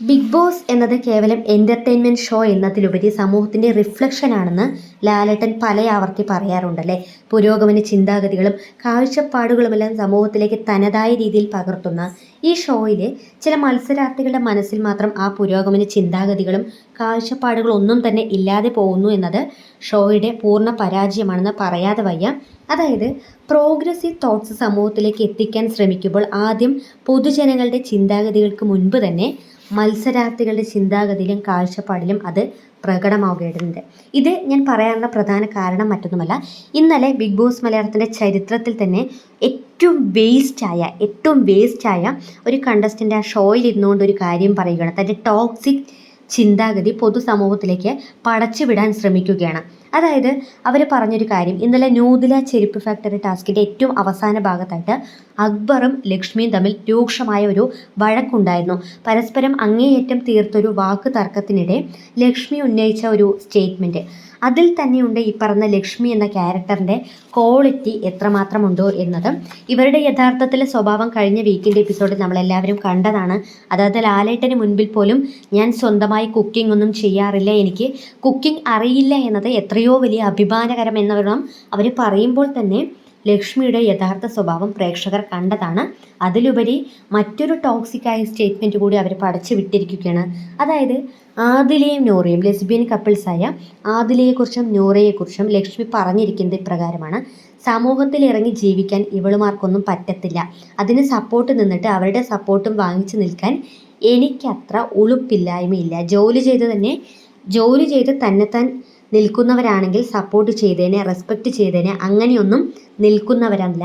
Big boss എന്നത് കേവലം entertainment show എന്നതിലുപരി സമൂഹത്തിന്റെ റിഫ്ലക്ഷനാണെന്ന് ലാലേട്ടൻ പല ആവർത്തി പറയാറുണ്ടല്ലേ? പുരോഗമന ചിന്താഗതികളും കാഴ്ചപ്പാടുകളുമെല്ലാം സമൂഹത്തിലേക്ക് തനതായ രീതിയിൽ പകർത്തുന്ന ഈ ഷോയിലെ ചില മത്സരാർത്ഥികളുടെ മനസ്സിൽ മാത്രം ആ പുരോഗമന ചിന്താഗതികളും കാഴ്ചപ്പാടുകളും ഒന്നും തന്നെ ഇല്ലാതെ പോകുന്നു എന്നത് ഷോയുടെ പൂർണ പരാജയമാണെന്ന് പറയാതെ വയ്യ. അതായത് പ്രോഗ്രസീവ് തോട്ട്സ് സമൂഹത്തിലേക്ക് എത്തിക്കാൻ ശ്രമിക്കുമ്പോൾ ആദ്യം പൊതുജനങ്ങളുടെ ചിന്താഗതികൾക്ക് മുൻപ് തന്നെ മത്സരാർത്ഥികളുടെ ചിന്താഗതിയിലും കാഴ്ചപ്പാടിലും അത് പ്രകടമാവുകയുണ്ട് ഇത് ഞാൻ പറയാനുള്ള പ്രധാന കാരണം മറ്റൊന്നുമല്ല ഇന്നലെ ബിഗ് ബോസ് മലയാളത്തിന്റെ ചരിത്രത്തിൽ തന്നെ ഏറ്റവും വേസ്റ്റായ ഏറ്റവും വേസ്റ്റായ ഒരു കണ്ടസ്റ്റന്റ് ആ ഷോയിൽ ഇരുന്നുകൊണ്ട് ഒരു കാര്യം പറയുകയാണ്. തന്റെ ടോക്സിക് ചിന്താഗതി പൊതുസമൂഹത്തിലേക്ക് പടച്ചുവിടാൻ ശ്രമിക്കുകയാണ്. അതായത് അവർ പറഞ്ഞൊരു കാര്യം. ഇന്നലെ ന്യൂദില ചെരുപ്പ് ഫാക്ടറി ടാസ്കിന്റെ ഏറ്റവും അവസാന ഭാഗത്തായിട്ട് അക്ബറും ലക്ഷ്മിയും തമ്മിൽ രൂക്ഷമായ ഒരു വഴക്കുണ്ടായിരുന്നു. പരസ്പരം അങ്ങേയറ്റം തീർത്തൊരു വാക്ക് തർക്കത്തിനിടെ ലക്ഷ്മി ഉന്നയിച്ച ഒരു സ്റ്റേറ്റ്മെന്റ് അതിൽ തന്നെയുണ്ട് ഈ പറഞ്ഞ ലക്ഷ്മി എന്ന ക്യാരക്ടറിന്റെ ക്വാളിറ്റി എത്രമാത്രമുണ്ടോ എന്നത്. ഇവരുടെ യഥാർത്ഥത്തിലെ സ്വഭാവം കഴിഞ്ഞ വീക്കിന്റെ എപ്പിസോഡിൽ നമ്മളെല്ലാവരും കണ്ടതാണ്. അതായത് ലാലേട്ടന് മുൻപിൽ പോലും ഞാൻ സ്വന്തമായി കുക്കിംഗ് ഒന്നും ചെയ്യാറില്ല എനിക്ക് കുക്കിംഗ് അറിയില്ല എന്നത് എത്രയോ വലിയ അഭിമാനകരം എന്നവരും അവർ പറയുമ്പോൾ തന്നെ ലക്ഷ്മിയുടെ യഥാർത്ഥ സ്വഭാവം പ്രേക്ഷകർ കണ്ടതാണ്. അതിലുപരി മറ്റൊരു ടോക്സിക്കായ സ്റ്റേറ്റ്മെന്റ് കൂടി അവർ പടച്ചു വിട്ടിരിക്കുകയാണ്. അതായത് ആദിലയും നൂറയും ലെസ്ബിയൻ കപ്പിൾസായ ആദിലയെക്കുറിച്ചും നൂറയെക്കുറിച്ചും ലക്ഷ്മി പറഞ്ഞിരിക്കുന്നത് ഇപ്രകാരമാണ്. സമൂഹത്തിൽ ഇറങ്ങി ജീവിക്കാൻ ഇവളുമാർക്കൊന്നും പറ്റത്തില്ല. അതിന് സപ്പോർട്ട് നിന്നിട്ട് അവരുടെ സപ്പോർട്ടും വാങ്ങിച്ചു നിൽക്കാൻ എനിക്കത്ര ഉളുപ്പില്ലായ്മയില്ല. ജോലി ചെയ്ത് തന്നെ ജോലി ചെയ്ത് തന്നെത്താൻ നിൽക്കുന്നവരാണെങ്കിൽ സപ്പോർട്ട് ചെയ്തേനെ റെസ്പെക്റ്റ് ചെയ്തേനെ അങ്ങനെയൊന്നും നിൽക്കുന്നവരല്ല.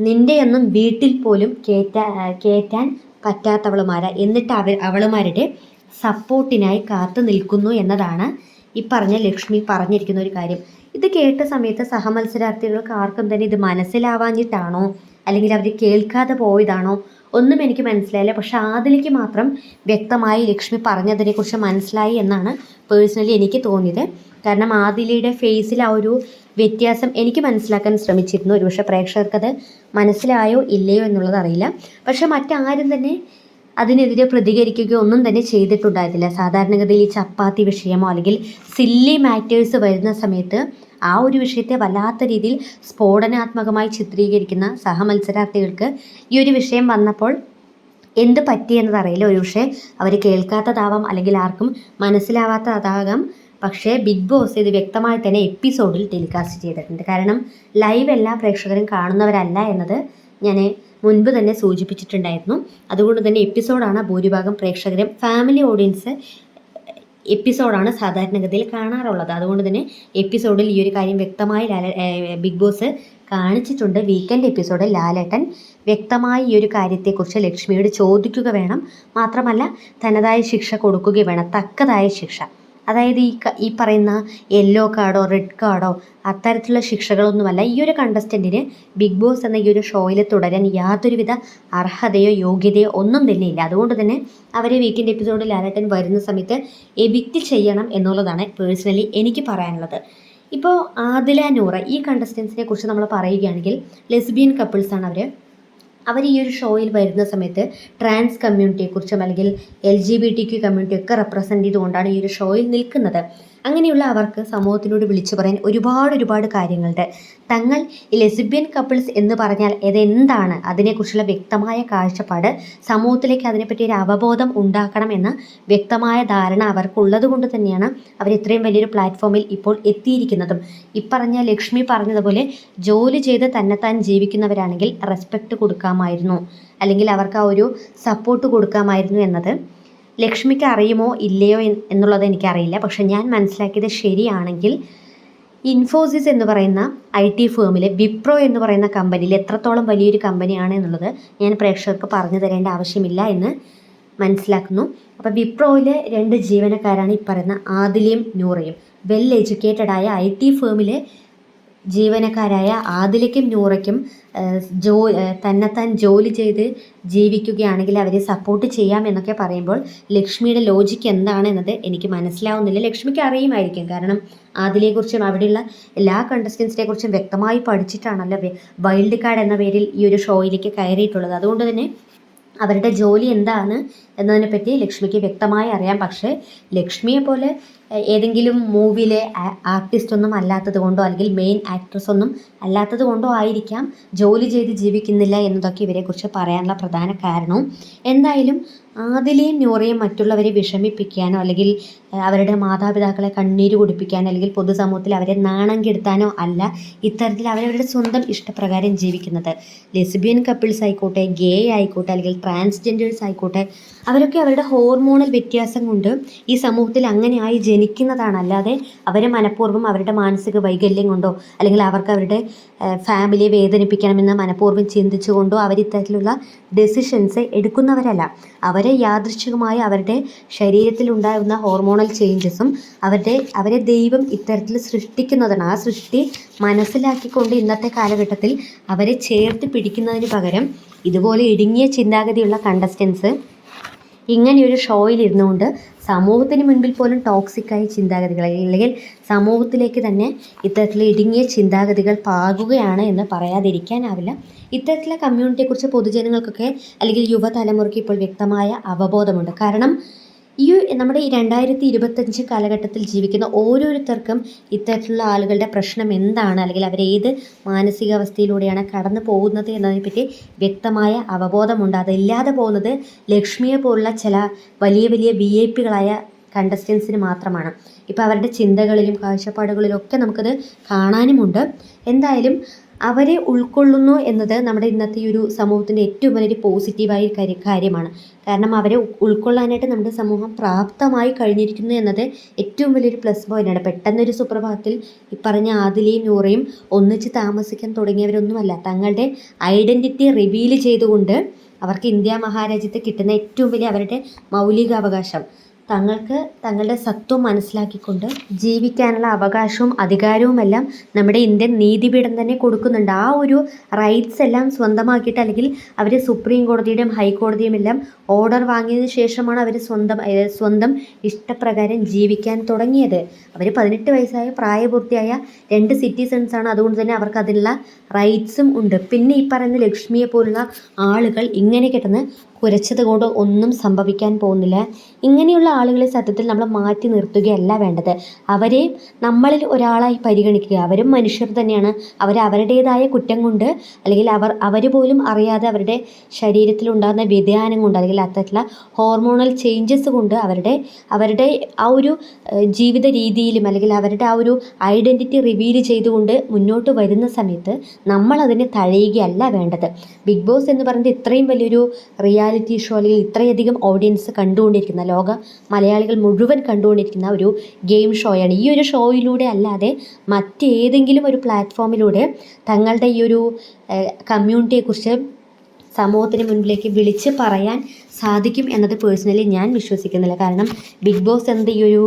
നിന്റെയൊന്നും വീട്ടിൽ പോലും കയറ്റാ കയറ്റാൻ പറ്റാത്തവളുമാരാ. എന്നിട്ട് അവ അവളുമാരുടെ സപ്പോർട്ടിനായി കാത്തു നിൽക്കുന്നു എന്നതാണ് ഈ പറഞ്ഞ ലക്ഷ്മി പറഞ്ഞിരിക്കുന്ന ഒരു കാര്യം. ഇത് കേട്ട സമയത്ത് സഹമത്സരാർത്ഥികൾക്ക് ആർക്കും തന്നെ ഇത് മനസ്സിലാവാഞ്ഞിട്ടാണോ? അല്ലെങ്കിൽ അവർ കേൾക്കാതെ പോയതാണോ? ഒന്നും എനിക്ക് മനസ്സിലായില്ല. പക്ഷെ ആദിലേക്ക് മാത്രം വ്യക്തമായി ലക്ഷ്മി പറഞ്ഞതിനെക്കുറിച്ച് മനസ്സിലായി എന്നാണ് പേഴ്സണലി എനിക്ക് തോന്നിയത്. കാരണം ആദിലയുടെ ഫേസിൽ ആ ഒരു വ്യത്യാസം എനിക്ക് മനസ്സിലാക്കാൻ ശ്രമിച്ചിരുന്നു. ഒരുപക്ഷെ പ്രേക്ഷകർക്കത് മനസ്സിലായോ ഇല്ലയോ എന്നുള്ളത് അറിയില്ല. പക്ഷെ മറ്റാരും തന്നെ അതിനെതിരെ പ്രതികരിക്കുകയോ ഒന്നും തന്നെ ചെയ്തിട്ടുണ്ടായിരുന്നില്ല. സാധാരണഗതിയിൽ ഈ ചപ്പാത്തി വിഷയമോ അല്ലെങ്കിൽ സില്ലി മാറ്റേഴ്സ് വരുന്ന സമയത്ത് ആ ഒരു വിഷയത്തെ വല്ലാത്ത രീതിയിൽ സ്ഫോടനാത്മകമായി ചിത്രീകരിക്കുന്ന സഹമത്സരാർത്ഥികൾക്ക് ഈ ഒരു വിഷയം വന്നപ്പോൾ എന്ത് പറ്റിയെന്നത് അറിയില്ല. ഒരുപക്ഷെ അവർ കേൾക്കാത്തതാവാം അല്ലെങ്കിൽ ആർക്കും മനസ്സിലാവാത്തതാകാം. പക്ഷേ ബിഗ് ബോസ് ഇത് വ്യക്തമായി തന്നെ എപ്പിസോഡിൽ ടെലികാസ്റ്റ് ചെയ്തിട്ടുണ്ട്. കാരണം ലൈവ് എല്ലാ പ്രേക്ഷകരും കാണുന്നവരല്ല എന്നത് ഞാൻ മുൻപ് തന്നെ സൂചിപ്പിച്ചിട്ടുണ്ടായിരുന്നു. അതുകൊണ്ട് തന്നെ എപ്പിസോഡാണ് ഭൂരിഭാഗം പ്രേക്ഷകരും. ഫാമിലി ഓഡിയൻസ് എപ്പിസോഡാണ് സാധാരണഗതിയിൽ കാണാറുള്ളത്. അതുകൊണ്ട് തന്നെ എപ്പിസോഡിൽ ഈ ഒരു കാര്യം വ്യക്തമായി ബിഗ് ബോസ് കാണിച്ചിട്ടുണ്ട്. വീക്കെൻഡ് എപ്പിസോഡിൽ ലാലേട്ടൻ വ്യക്തമായി ഈ ഒരു കാര്യത്തെക്കുറിച്ച് ലക്ഷ്മിയോട് ചോദിക്കുക വേണം. മാത്രമല്ല തനതായ ശിക്ഷ കൊടുക്കുകയും വേണം. തക്കതായ ശിക്ഷ. അതായത് ഈ ഈ പറയുന്ന യെല്ലോ കാർഡോ റെഡ് കാർഡോ അത്തരത്തിലുള്ള ശിക്ഷകളൊന്നുമല്ല. ഈ ഒരു കണ്ടസ്റ്റന്റിന് ബിഗ് ബോസ് എന്ന ഈ ഒരു ഷോയിൽ തുടരാൻ യാതൊരുവിധ അർഹതയോ യോഗ്യതയോ ഒന്നും തന്നെ ഇല്ല അതുകൊണ്ട് തന്നെ അവരെ വീക്കെൻഡ് എപ്പിസോഡിൽ ആരാട്ടൻ വരുന്ന സമയത്ത് എവിക്റ്റ് ചെയ്യണം എന്നുള്ളതാണ് പേഴ്സണലി എനിക്ക് പറയാനുള്ളത്. ഇപ്പോൾ ആദില നൂറ ഈ കണ്ടസ്റ്റൻസിനെ കുറിച്ച് നമ്മൾ പറയുകയാണെങ്കിൽ ലെസ്ബിയൻ കപ്പിൾസാണ് അവർ അവർ ഈ ഒരു ഷോയിൽ വരുന്ന സമയത്ത് ട്രാൻസ് കമ്മ്യൂണിറ്റിയെക്കുറിച്ചും അല്ലെങ്കിൽ L G B T Q community ഒക്കെ റെപ്രസെന്റ് ചെയ്തുകൊണ്ടാണ് ഈ ഒരു ഷോയിൽ നിൽക്കുന്നത്. അങ്ങനെയുള്ള അവർക്ക് സമൂഹത്തിനോട് വിളിച്ചു പറയാൻ ഒരുപാട് ഒരുപാട് കാര്യങ്ങളുണ്ട്. തങ്ങൾ ലെസിബിയൻ കപ്പിൾസ് എന്ന് പറഞ്ഞാൽ ഇതെന്താണ്? അതിനെക്കുറിച്ചുള്ള വ്യക്തമായ കാഴ്ചപ്പാട് സമൂഹത്തിലേക്ക് അതിനെപ്പറ്റി ഒരു അവബോധം ഉണ്ടാക്കണമെന്ന വ്യക്തമായ ധാരണ അവർക്കുള്ളത് കൊണ്ട് തന്നെയാണ് അവർ ഇത്രയും വലിയൊരു പ്ലാറ്റ്ഫോമിൽ ഇപ്പോൾ എത്തിയിരിക്കുന്നതും. ഇപ്പറഞ്ഞ ലക്ഷ്മി പറഞ്ഞതുപോലെ ജോലി ചെയ്ത് തന്നെത്താൻ ജീവിക്കുന്നവരാണെങ്കിൽ റെസ്പെക്റ്റ് കൊടുക്കാമായിരുന്നു. അല്ലെങ്കിൽ അവർക്ക് ആ ഒരു സപ്പോർട്ട് കൊടുക്കാമായിരുന്നു എന്നത് ലക്ഷ്മിക്ക് അറിയുമോ ഇല്ലയോ എന്നുള്ളത് എനിക്കറിയില്ല. പക്ഷെ ഞാൻ മനസ്സിലാക്കിയത് ശരിയാണെങ്കിൽ ഇൻഫോസിസ് എന്ന് പറയുന്ന ഐ ടി ഫേമിലെ വിപ്രോ എന്ന് പറയുന്ന കമ്പനിയിൽ എത്രത്തോളം വലിയൊരു കമ്പനിയാണ് എന്നുള്ളത് ഞാൻ പ്രേക്ഷകർക്ക് പറഞ്ഞു തരേണ്ട ആവശ്യമില്ല എന്ന് മനസ്സിലാക്കുന്നു. അപ്പോൾ വിപ്രോയിലെ രണ്ട് ജീവനക്കാരാണ് ഈ പറയുന്ന ആദിലയും നൂറയും. വെൽ എഡ്യൂക്കേറ്റഡ് ആയ ഐ ടി ഫേമിലെ ജീവനക്കാരായ ആദിലയ്ക്കും നൂറയ്ക്കും ജോ തന്നെത്താൻ ജോലി ചെയ്ത് ജീവിക്കുകയാണെങ്കിൽ അവരെ സപ്പോർട്ട് ചെയ്യാം എന്നൊക്കെ പറയുമ്പോൾ ലക്ഷ്മിയുടെ ലോജിക്ക് എന്താണ് എന്നത് എനിക്ക് മനസ്സിലാവുന്നില്ല. ലക്ഷ്മിക്ക് അറിയുമായിരിക്കും. കാരണം ആദിലയെക്കുറിച്ചും അവിടെയുള്ള എല്ലാ കണ്ടസ്റ്റൻസിനെ കുറിച്ചും വ്യക്തമായി പഠിച്ചിട്ടാണല്ലോ വൈൽഡ് കാർഡ് എന്ന പേരിൽ ഈ ഒരു ഷോയിലേക്ക് കയറിയിട്ടുള്ളത്. അതുകൊണ്ട് തന്നെ അവരുടെ ജോലി എന്താണ് എന്നതിനെപ്പറ്റി ലക്ഷ്മിക്ക് വ്യക്തമായി അറിയാം. പക്ഷേ ലക്ഷ്മിയെ പോലെ ഏതെങ്കിലും മൂവിയിലെ ആർട്ടിസ്റ്റ് ഒന്നും അല്ലാത്തത് കൊണ്ടോ അല്ലെങ്കിൽ മെയിൻ ആക്ട്രസ് ഒന്നും അല്ലാത്തത് കൊണ്ടോ ആയിരിക്കാം ജോലി ചെയ്ത് ജീവിക്കുന്നില്ല എന്നതൊക്കെ ഇവരെക്കുറിച്ച് പറയാനുള്ള പ്രധാന കാരണവും എന്തായാലും ആദിലെയും നൂറയും മറ്റുള്ളവരെ വിഷമിപ്പിക്കാനോ അല്ലെങ്കിൽ അവരുടെ മാതാപിതാക്കളെ കണ്ണീര് കുടിപ്പിക്കാനോ അല്ലെങ്കിൽ പൊതുസമൂഹത്തിൽ അവരെ നാണം കെടുത്താനോ അല്ല ഇത്തരത്തിൽ അവരവരുടെ സ്വന്തം ഇഷ്ടപ്രകാരം ജീവിക്കുന്നത്. ലെസ്ബിയൻ കപ്പിൾസ് ആയിക്കോട്ടെ ഗേ ആയിക്കോട്ടെ അല്ലെങ്കിൽ ട്രാൻസ്ജെൻഡേഴ്സ് ആയിക്കോട്ടെ അവരൊക്കെ അവരുടെ ഹോർമോണൽ വ്യത്യാസം കൊണ്ട് ഈ സമൂഹത്തിൽ അങ്ങനെയായി ജനിക്കുന്നതാണ്. അല്ലാതെ അവരെ മനഃപൂർവം അവരുടെ മാനസിക വൈകല്യം കൊണ്ടോ അല്ലെങ്കിൽ അവർക്ക് അവരുടെ ഫാമിലിയെ വേദനിപ്പിക്കണമെന്ന് മനഃപൂർവം ചിന്തിച്ചുകൊണ്ടോ അവർ ഇത്തരത്തിലുള്ള ഡെസിഷൻസ് എടുക്കുന്നവരല്ല അവരെ യാദൃശ്ചികമായി അവരുടെ ശരീരത്തിൽ ഉണ്ടാകുന്ന ഹോർമോണൽ ചേഞ്ചസും അവരുടെ അവരെ ദൈവം ഇത്തരത്തിൽ സൃഷ്ടിക്കുന്നതാണ്. ആ സൃഷ്ടി മനസ്സിലാക്കിക്കൊണ്ട് ഇന്നത്തെ കാലഘട്ടത്തിൽ അവരെ ചേർത്ത് പിടിക്കുന്നതിന് പകരം ഇതുപോലെ ഇടുങ്ങിയ ചിന്താഗതിയുള്ള കണ്ടസ്റ്റൻസ് ഇങ്ങനെയൊരു ഷോയിൽ ഇരുന്നുകൊണ്ട് സമൂഹത്തിന് മുൻപിൽ പോലും ടോക്സിക്കായ ചിന്താഗതികൾ അല്ലെങ്കിൽ സമൂഹത്തിലേക്ക് തന്നെ ഇത്തരത്തിൽ ഇടുങ്ങിയ ചിന്താഗതികൾ പാകുകയാണ് എന്ന് പറയാതിരിക്കാനാവില്ല. ഇത്തരത്തിലെ കമ്മ്യൂണിറ്റിയെക്കുറിച്ച് പൊതുജനങ്ങൾക്കൊക്കെ അല്ലെങ്കിൽ യുവതലമുറയ്ക്ക് ഇപ്പോൾ വ്യക്തമായ അവബോധമുണ്ട്. കാരണം ഈ നമ്മുടെ ഈ രണ്ടായിരത്തി ഇരുപത്തഞ്ച് കാലഘട്ടത്തിൽ ജീവിക്കുന്ന ഓരോരുത്തർക്കും ഇത്തരത്തിലുള്ള ആളുകളുടെ പ്രശ്നം എന്താണ്? അല്ലെങ്കിൽ അവരേത് മാനസികാവസ്ഥയിലൂടെയാണ് കടന്നു പോകുന്നത് എന്നതിനെപ്പറ്റി വ്യക്തമായ അവബോധമുണ്ട്. അതില്ലാതെ പോകുന്നത് ലക്ഷ്മിയെ പോലുള്ള ചില വലിയ വലിയ വി ഐ പികളായ കണ്ടസ്റ്റൻസിന് മാത്രമാണ്. ഇപ്പോൾ അവരുടെ ചിന്തകളിലും കാഴ്ചപ്പാടുകളിലും ഒക്കെ നമുക്കത് കാണാനുമുണ്ട്. എന്തായാലും അവരെ ഉൾക്കൊള്ളുന്നു എന്നത് നമ്മുടെ ഇന്നത്തെ ഒരു സമൂഹത്തിന്റെ ഏറ്റവും വലിയൊരു പോസിറ്റീവായ കാര്യ കാര്യമാണ്. കാരണം അവരെ ഉൾക്കൊള്ളാനായിട്ട് നമ്മുടെ സമൂഹം പ്രാപ്തമായി കഴിഞ്ഞിരിക്കുന്നു എന്നത് ഏറ്റവും വലിയൊരു പ്ലസ് പോയിന്റാണ് പെട്ടെന്നൊരു സുപ്രഭാതത്തിൽ ഈ പറഞ്ഞ ആദിലയും നൂറയും ഒന്നിച്ച് താമസിക്കാൻ തുടങ്ങിയവരൊന്നുമല്ല. തങ്ങളുടെ ഐഡന്റിറ്റി റിവീൽ ചെയ്തുകൊണ്ട് അവർക്ക് ഇന്ത്യ മഹാരാജ്യത്ത് കിട്ടുന്ന ഏറ്റവും വലിയ അവരുടെ മൗലികാവകാശം. തങ്ങൾക്ക് തങ്ങളുടെ സത്വം മനസ്സിലാക്കിക്കൊണ്ട് ജീവിക്കാനുള്ള അവകാശവും അധികാരവുമെല്ലാം നമ്മുടെ ഇന്ത്യൻ നീതിപീഠം തന്നെ കൊടുക്കുന്നുണ്ട്. ആ ഒരു റൈറ്റ്സ് എല്ലാം സ്വന്തമാക്കിയിട്ട് അല്ലെങ്കിൽ അവർ സുപ്രീം കോടതിയുടെയും ഹൈക്കോടതിയും എല്ലാം ഓർഡർ വാങ്ങിയതിന് ശേഷമാണ് അവർ സ്വന്തം സ്വന്തം ഇഷ്ടപ്രകാരം ജീവിക്കാൻ തുടങ്ങിയത്. അവർ പതിനെട്ട് വയസ്സായ പ്രായപൂർത്തിയായ രണ്ട് സിറ്റിസൺസാണ് അതുകൊണ്ട് തന്നെ അവർക്ക് അതിനുള്ള റൈറ്റ്സും ഉണ്ട്. പിന്നെ ഈ പറയുന്ന ലക്ഷ്മിയെ പോലുള്ള ആളുകൾ ഇങ്ങനെ കിടന്ന് കുരച്ചത് കൊണ്ട് ഒന്നും സംഭവിക്കാൻ പോകുന്നില്ല. ഇങ്ങനെയുള്ള ആളുകളെ സത്യത്തിൽ നമ്മൾ മാറ്റി നിർത്തുകയല്ല വേണ്ടത്. അവരെ നമ്മളിൽ ഒരാളായി പരിഗണിക്കുക. അവരും മനുഷ്യർ തന്നെയാണ്. അവർ അവരുടേതായ കുറ്റം കൊണ്ട് അല്ലെങ്കിൽ അവർ അവർ പോലും അറിയാതെ അവരുടെ ശരീരത്തിലുണ്ടാകുന്ന വ്യതിയാനം കൊണ്ട് അല്ലെങ്കിൽ അത്തരത്തിലുള്ള ഹോർമോണൽ ചേഞ്ചസ് കൊണ്ട് അവരുടെ അവരുടെ ആ ഒരു ജീവിത രീതിയിലും അല്ലെങ്കിൽ അവരുടെ ആ ഒരു ഐഡന്റിറ്റി റിവീൽ ചെയ്തുകൊണ്ട് മുന്നോട്ട് വരുന്ന സമയത്ത് നമ്മളതിനെ തഴയുകയല്ല വേണ്ടത്. ബിഗ് ബോസ് എന്ന് പറയുന്നത് ഇത്രയും വലിയൊരു റിയാലിറ്റി ഷോ അല്ലെങ്കിൽ ഇത്രയധികം ഓഡിയൻസ് കണ്ടുകൊണ്ടിരിക്കുന്ന ലോക മലയാളികൾ മുഴുവൻ കണ്ടുകൊണ്ടിരിക്കുന്ന ഒരു ഗെയിം ഷോയാണ് ഈ ഒരു ഷോയിലൂടെ അല്ലാതെ മറ്റേതെങ്കിലും ഒരു പ്ലാറ്റ്ഫോമിലൂടെ തങ്ങളുടെ ഈ ഒരു കമ്മ്യൂണിറ്റിയെക്കുറിച്ച് സമൂഹത്തിന് മുൻപിലേക്ക് വിളിച്ച് പറയാൻ സാധിക്കും എന്നത് പേഴ്സണലി ഞാൻ വിശ്വസിക്കുന്നില്ല. കാരണം ബിഗ് ബോസ് എന്നത് ഈ ഒരു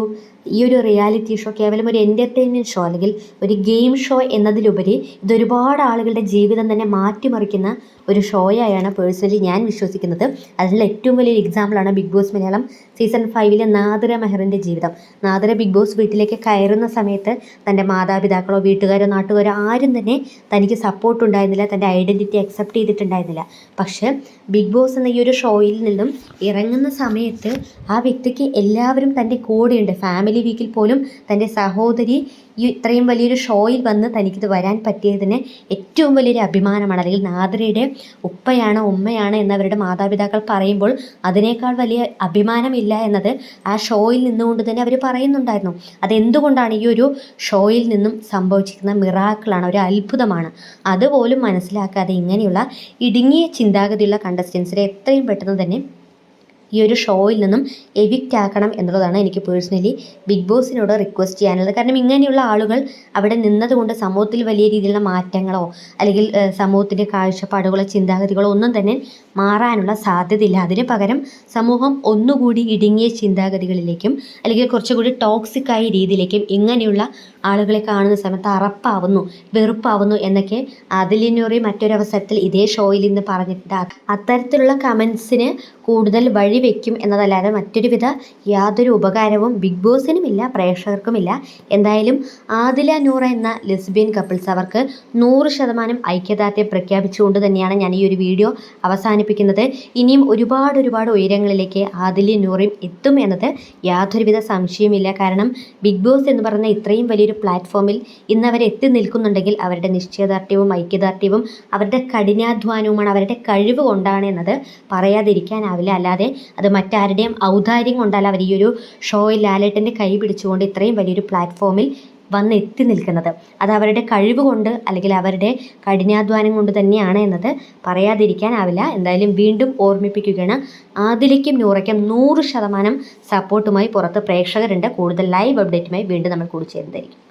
ഈ ഒരു റിയാലിറ്റി ഷോ കേവലം ഒരു എന്റർടൈൻമെന്റ് ഷോ അല്ലെങ്കിൽ ഒരു ഗെയിം ഷോ എന്നതിലുപരി ഇതൊരുപാട് ആളുകളുടെ ജീവിതം തന്നെ മാറ്റിമറിക്കുന്ന ഒരു ഷോയായാണ് പേഴ്സണലി ഞാൻ വിശ്വസിക്കുന്നത്. അതിനുള്ള ഏറ്റവും വലിയൊരു എക്സാമ്പിളാണ് ബിഗ് ബോസ് മലയാളം സീസൺ ഫൈവിലെ നാദര മെഹറിന്റെ ജീവിതം. നാദര ബിഗ് ബോസ് വീട്ടിലേക്ക് കയറുന്ന സമയത്ത് തന്റെ മാതാപിതാക്കളോ വീട്ടുകാരോ നാട്ടുകാരോ ആരും തന്നെ തനിക്ക് സപ്പോർട്ട് ഉണ്ടായിരുന്നില്ല തന്റെ ഐഡന്റിറ്റി അക്സെപ്റ്റ് ചെയ്തിട്ടുണ്ടായിരുന്നില്ല. പക്ഷേ ബിഗ് ബോസ് എന്ന ഈ ഒരു ഷോയിൽ നിന്നും ഇറങ്ങുന്ന സമയത്ത് ആ വ്യക്തിക്ക് എല്ലാവരും തന്റെ കൂടെയുണ്ട്. ഫാമിലി വീക്കിൽ പോലും തന്റെ സഹോദരി ഈ ഇത്രയും വലിയൊരു ഷോയിൽ വന്ന് തനിക്കിത് വരാൻ പറ്റിയതിന് ഏറ്റവും വലിയൊരു അഭിമാനമാണ്. അല്ലെങ്കിൽ നാദ്രയുടെ ഉപ്പയാണ് ഉമ്മയാണ് എന്നവരുടെ മാതാപിതാക്കൾ പറയുമ്പോൾ അതിനേക്കാൾ വലിയ അഭിമാനമില്ല എന്നത് ആ ഷോയിൽ നിന്നുകൊണ്ട് തന്നെ അവർ പറയുന്നുണ്ടായിരുന്നു. അതെന്തുകൊണ്ടാണ് ഈ ഒരു ഷോയിൽ നിന്നും സംഭവിച്ചിരിക്കുന്ന മിറാക്കിളാണ്? ഒരു അത്ഭുതമാണ്. അതുപോലും മനസ്സിലാക്കാതെ ഇങ്ങനെയുള്ള ഇടുങ്ങിയ ചിന്താഗതിയുള്ള കണ്ടസ്റ്റൻസിനെ എത്രയും പെട്ടെന്ന് തന്നെ ഈ ഒരു ഷോയിൽ നിന്നും എവിക്റ്റ് ആക്കണം എന്നുള്ളതാണ് എനിക്ക് പേഴ്സണലി ബിഗ് ബോസിനോട് റിക്വസ്റ്റ് ചെയ്യാനുള്ളത്. കാരണം ഇങ്ങനെയുള്ള ആളുകൾ അവിടെ നിന്നതുകൊണ്ട് സമൂഹത്തിൽ വലിയ രീതിയിലുള്ള മാറ്റങ്ങളോ അല്ലെങ്കിൽ സമൂഹത്തിന്റെ കാഴ്ചപ്പാടുകളോ ചിന്താഗതികളോ ഒന്നും തന്നെ മാറാനുള്ള സാധ്യതയില്ല. അതിന് പകരം സമൂഹം ഒന്നുകൂടി ഇടുങ്ങിയ ചിന്താഗതികളിലേക്കും അല്ലെങ്കിൽ കുറച്ചുകൂടി ടോക്സിക്കായ രീതിയിലേക്കും ഇങ്ങനെയുള്ള ആളുകളെ കാണുന്ന സമയത്ത് അറപ്പാവുന്നു വെറുപ്പാവുന്നു എന്നൊക്കെ അതിലിനൊരു മറ്റൊരവസരത്തിൽ ഇതേ ഷോയിൽ നിന്ന് പറഞ്ഞിട്ടുണ്ട്. അത്തരത്തിലുള്ള കമൻസിന് കൂടുതൽ വഴി വെക്കും എന്നതല്ലാതെ മറ്റൊരുവിധ യാതൊരു ഉപകാരവും ബിഗ് ബോസിനുമില്ല പ്രേക്ഷകർക്കുമില്ല. എന്തായാലും ആദില നൂറ എന്ന ലെസ്ബിയൻ കപ്പിൾസ് അവർക്ക് നൂറ് ശതമാനം ഐക്യദാർഢ്യം പ്രഖ്യാപിച്ചുകൊണ്ട് തന്നെയാണ് ഞാൻ ഈ ഒരു വീഡിയോ അവസാനിപ്പിക്കുന്നത്. ഇനിയും ഒരുപാട് ഒരുപാട് ഉയരങ്ങളിലേക്ക് ആദിലയും നൂറയും എത്തും എന്നത് യാതൊരുവിധ സംശയമില്ല കാരണം ബിഗ് ബോസ് എന്ന് പറയുന്ന ഇത്രയും വലിയൊരു പ്ലാറ്റ്ഫോമിൽ ഇന്ന് അവർ എത്തി നിൽക്കുന്നുണ്ടെങ്കിൽ അവരുടെ നിശ്ചയദാർഢ്യവും ഐക്യദാർഢ്യവും അവരുടെ കഠിനാധ്വാനവുമാണ് അവരുടെ കഴിവ് കൊണ്ടാണ് എന്നത് പറയാതിരിക്കാനാവില്ല. അല്ലാതെ അത് മറ്റാരുടെയും ഔദാര്യം കൊണ്ടല്ല അവർ ഈ ഒരു ഷോയിൽ ലാലേട്ടന്റെ കൈ പിടിച്ചുകൊണ്ട് ഇത്രയും വലിയൊരു പ്ലാറ്റ്ഫോമിൽ വന്ന് എത്തി നിൽക്കുന്നത്. അത് അവരുടെ കഴിവ് കൊണ്ട് അല്ലെങ്കിൽ അവരുടെ കഠിനാധ്വാനം കൊണ്ട് തന്നെയാണ് എന്നത് പറയാതിരിക്കാനാവില്ല. എന്തായാലും വീണ്ടും ഓർമ്മിപ്പിക്കുകയാണ്. ആദിലയ്ക്കും നൂറയ്ക്കും നൂറ് ശതമാനം സപ്പോർട്ടുമായി പുറത്ത് പ്രേക്ഷകരുണ്ട്. കൂടുതൽ ലൈവ് അപ്ഡേറ്റുമായി വീണ്ടും നമ്മൾ കൂടി ചേരുന്നതായിരിക്കും